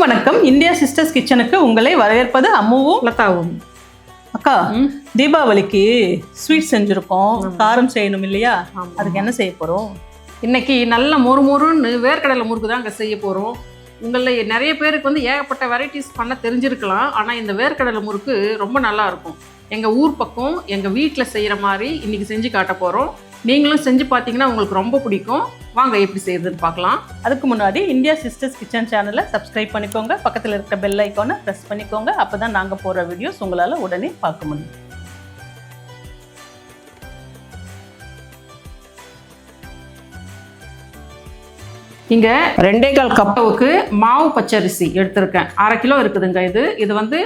அனைவருக்கும் வணக்கம். India sisters கிச்சனுக்கு உங்களை வரவேற்பது அம்முவும் லதாவும். அக்கா தீபாவளிக்கு ஸ்வீட் செஞ்சிருக்கோம். காரம் செய்யணும் இல்லையா. அதுக்கு என்ன செய்ய போறோம்? இன்னைக்கு நல்ல மொறு மொறுன்னு வேர்க்கடலை முறுக்கு தான் அங்கே செய்ய போகிறோம் உங்களில் நிறைய பேருக்கு வந்து ஏகப்பட்ட வெரைட்டிஸ் பண்ண தெரிஞ்சிருக்கலாம். ஆனால் இந்த வேர்க்கடலை முறுக்கு ரொம்ப நல்லா இருக்கும். எங்கள் ஊர் பக்கம் எங்கள் வீட்டில் செய்கிற மாதிரி இன்னைக்கு செஞ்சு காட்ட போகிறோம் நீங்களும் செஞ்சு பார்த்தீங்கன்னா உங்களுக்கு ரொம்ப பிடிக்கும். வாங்க எப்படி செய்யுதுன்னு பார்க்கலாம். அதுக்கு முன்னாடி இந்தியா சிஸ்டர்ஸ் கிச்சன் சேனலை சப்ஸ்கிரைப் பண்ணிக்கோங்க. பக்கத்தில் இருக்கிற பெல் ஐக்கானை ப்ரெஸ் பண்ணிக்கோங்க. அப்பதான் நாங்க போற வீடியோஸ் உங்களால உடனே பார்க்க முடியும். இங்கே ரெண்டே கால் கப்பாவுக்கு மாவு பச்சரிசி எடுத்திருக்கேன். அரை கிலோ இருக்குதுங்க இது. இது வந்து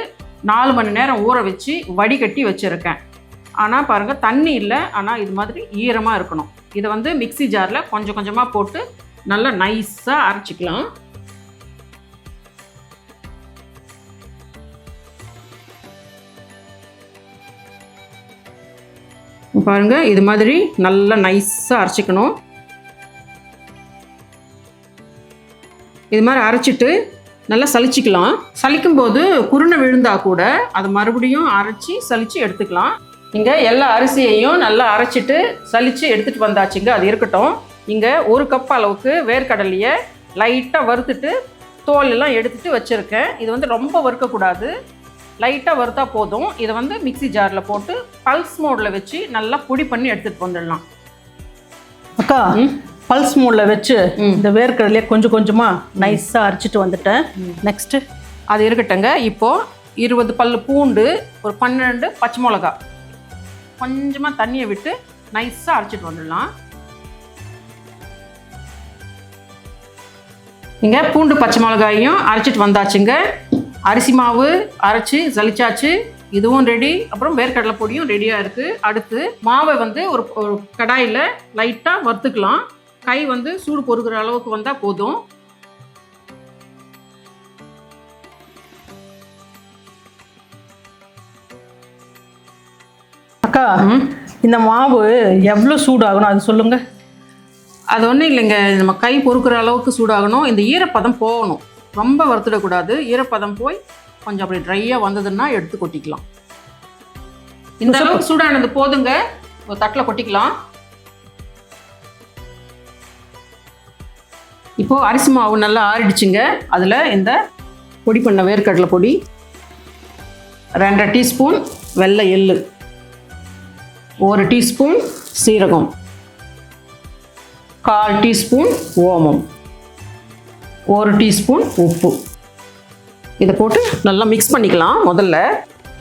நாலு மணி நேரம் ஊற வச்சு வடிகட்டி வச்சுருக்கேன். ஆனால் பாருங்கள் தண்ணி இல்லை ஆனால் இது மாதிரி ஈரமாக இருக்கணும். இதை வந்து மிக்ஸி ஜாரில் கொஞ்சம் கொஞ்சமாக போட்டு நல்லா நைஸாக அரைச்சிக்கலாம். பாருங்க இது மாதிரி நல்லா நைஸாக அரைச்சிக்கணும். இது மாதிரி அரைச்சிட்டு நல்லா சலிச்சிக்கலாம் சலிக்கும் போது குருணை விழுந்தா கூட அதை மறுபடியும் அரைச்சி சலித்து எடுத்துக்கலாம். இங்கே எல்லா அரிசியையும் நல்லா அரைச்சிட்டு சலிச்சு எடுத்துட்டு வந்தாச்சுங்க. அது இருக்கட்டும். இங்கே ஒரு கப் அளவுக்கு வேர்க்கடலையை லைட்டாக வறுத்துட்டு தோல் எல்லாம் எடுத்துட்டு வச்சுருக்கேன். இது வந்து ரொம்ப வறுக்கக்கூடாது. லைட்டாக வறுத்தா போதும். இதை வந்து மிக்ஸி ஜாரில் போட்டு பல்ஸ் மோடில் வச்சு நல்லா பொடி பண்ணி எடுத்துகிட்டு வந்துடலாம். அக்கா பல்ஸ் மூட்ல வச்சு இந்த வேர்க்கடலையே கொஞ்சம் கொஞ்சமா நைஸா அரைச்சிட்டு வந்துட்டேன். நெக்ஸ்ட் அது இருக்கட்டுங்க இப்போது இருபது பல்லு பூண்டு ஒரு பன்னெண்டு பச்சை மிளகா கொஞ்சமாக தண்ணியை விட்டு நைஸாக அரைச்சிட்டு வந்துடலாம். இங்கே பூண்டு பச்சை மிளகாயும் அரைச்சிட்டு வந்தாச்சுங்க. அரிசி மாவு அரைச்சி சலிச்சாச்சு. இதுவும் ரெடி அப்புறம் வேர்க்கடலை பொடியும் ரெடியாக இருக்குது அடுத்து மாவை வந்து ஒரு ஒரு கடாயில் லைட்டாக வறுத்துக்கலாம். கை வந்து சூடு பொறுக்கிற அளவுக்கு வந்தால் போதும். அக்கா இந்த மாவு எவ்வளோ சூடாகணும்? அது சொல்லுங்க. அது ஒன்றும் இல்லைங்க. நம்ம கை பொறுக்கிற அளவுக்கு சூடாகணும். இந்த ஈரப்பதம் போகணும். ரொம்ப வறுத்துடக்கூடாது. ஈரப்பதம் போய் கொஞ்சம் அப்படி ட்ரையாக வந்ததுன்னா எடுத்து கொட்டிக்கலாம். இந்த அளவுக்கு சூடானது போதுங்க. ஒரு தட்டில் கொட்டிக்கலாம். இப்போ அரிசி மாவு நல்லா ஆறிடுச்சுங்க. அதில் இந்த பொடி பண்ண வேர்க்கடலை பொடி ரெண்டரை டீஸ்பூன் வெள்ளை எள்ளு. ஒரு டீஸ்பூன் சீரகம். கால் டீஸ்பூன் ஓமம். ஒரு டீஸ்பூன் உப்பு. இதை போட்டு நல்லா மிக்ஸ் பண்ணிக்கலாம் முதல்ல.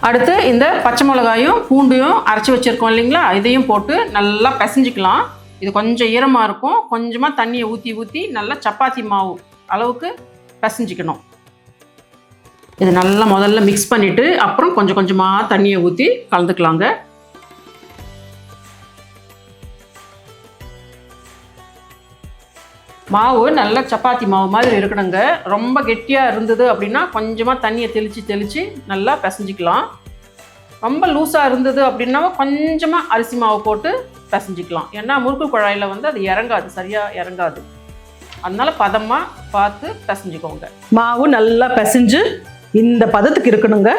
அடுத்து இந்த பச்சை மிளகாயும் பூண்டையும் அரைச்சி வச்சுருக்கோம் இல்லைங்களா? இதையும் போட்டு நல்லா பிசைஞ்சிக்கலாம். இது கொஞ்சம் ஈரமாக இருக்கும். கொஞ்சமாக தண்ணியை ஊற்றி ஊற்றி நல்லா சப்பாத்தி மாவு அளவுக்கு பிசைஞ்சிக்கணும். இது நல்லா முதல்ல மிக்ஸ் பண்ணிவிட்டு அப்புறம் கொஞ்சம் கொஞ்சமாக தண்ணியை ஊற்றி கலந்துக்கலாங்க. மாவு நல்லா சப்பாத்தி மாவு மாதிரி இருக்கணுங்க. ரொம்ப கெட்டியாக இருந்தது அப்படின்னா கொஞ்சமாக தண்ணியை தெளித்து தெளித்து நல்லா பிசைஞ்சிக்கலாம். ரொம்ப லூஸாக இருந்தது அப்படின்னா கொஞ்சமாக அரிசி மாவு போட்டு பிசைஞ்சிக்கலாம். ஏன்னா முறுக்கு குழாயில் வந்து அது இறங்காது சரியாக இறங்காது. அதனால் பதமாக பார்த்து பிசைஞ்சிக்கோங்க. மாவு நல்லா பிசைஞ்சு இந்த பதத்துக்கு இருக்கணுங்க.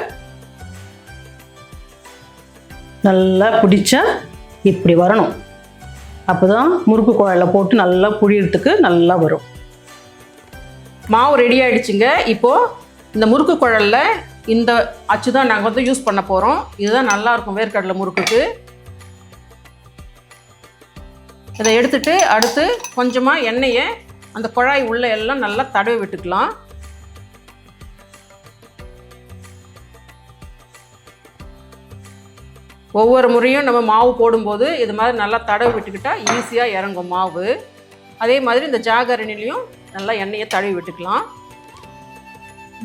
நல்லா பிடிச்சா இப்படி வரணும். அப்போ தான் முறுக்கு குழல போட்டு நல்லா புழியறதுக்கு நல்லா வரும். மாவு ரெடி ஆகிடுச்சிங்க இப்போது இந்த முறுக்கு குழல்ல இந்த அச்சு தான் நாங்கள் வந்து யூஸ் பண்ண போகிறோம் இதுதான் நல்லாயிருக்கும் வேர்க்கடலை முறுக்குக்கு. இதை எடுத்துட்டு அடுத்து கொஞ்சமாக எண்ணெயை அந்த குழாய் உள்ள எல்லாம் நல்லா தடவி விட்டுக்கலாம். ஒவ்வொரு முறையும் நம்ம மாவு போடும்போது இது மாதிரி நல்லா தடவி விட்டுக்கிட்டால் ஈஸியாக இறங்கும் மாவு. அதே மாதிரி இந்த ஜாகரணிலையும் நல்லா எண்ணெயை தடவி விட்டுக்கலாம்.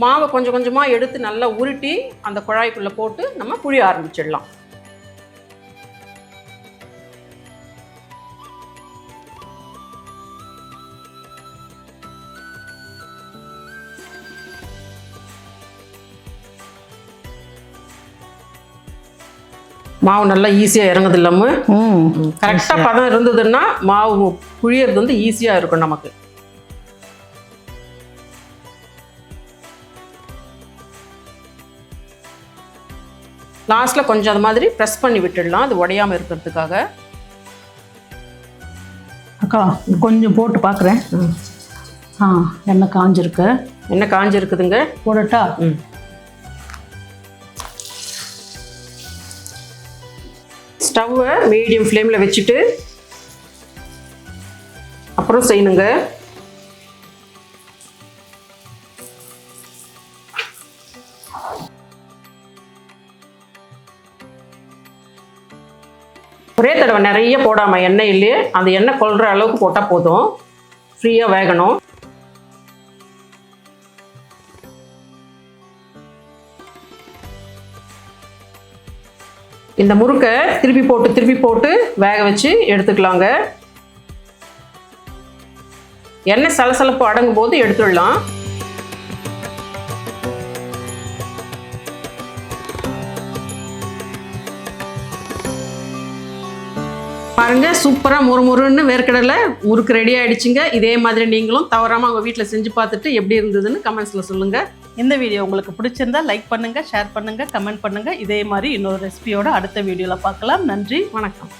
மாவை கொஞ்சம் கொஞ்சமாக எடுத்து நல்லா உருட்டி அந்த குழாய்க்குள்ளே போட்டு நம்ம புழிய ஆரம்பிச்சிடலாம். மாவு நல்லா ஈஸியாக இறங்குது இல்லாமல் கரெக்டாக பதம் இருந்ததுன்னா மாவு புழியறது வந்து ஈஸியாக இருக்கும் நமக்கு. லாஸ்ட்டில் கொஞ்சம் அது மாதிரி ப்ரெஸ் பண்ணி விட்டுடலாம். அது உடையாமல் இருக்கிறதுக்காக. அக்கா கொஞ்சம் போட்டு பார்க்குறேன் ஆ எண்ணெய் காஞ்சிருக்கு. எண்ணெய் காஞ்சிருக்குதுங்க. போடட்டா? ம். மீடியம் ஃப்ளேமில் வச்சுட்டு அப்புறம் செய்யணுங்க. ஒரே தடவை நிறைய போடாமல் எண்ணெயிலே அந்த எண்ணெய் கொள்கிற அளவுக்கு போட்டால் போதும். ஃப்ரீயாக வேகணும். இந்த முறுக்கை திருப்பி போட்டு திருப்பி போட்டு வேக வச்சு எடுத்துக்கலாங்க. எண்ணெய் சலசலப்பு அடங்கும் போது எடுத்துடலாம். பாருங்க சூப்பராக முறுமுறுன்னு வேர்க்கடலை முறுக்கு ரெடி ஆகிடுச்சிங்க இதே மாதிரி நீங்களும் தவறாமல் உங்கள் வீட்டில் செஞ்சு பார்த்துட்டு எப்படி இருந்ததுன்னு கமெண்ட்ஸில் சொல்லுங்கள் இந்த வீடியோ உங்களுக்கு பிடிச்சிருந்தா லைக் பண்ணுங்கள் ஷேர் பண்ணுங்க கமெண்ட் பண்ணுங்க. இதே மாதிரி இன்னொரு ரெசிபியோட அடுத்த வீடியோவில் பார்க்கலாம். நன்றி வணக்கம்.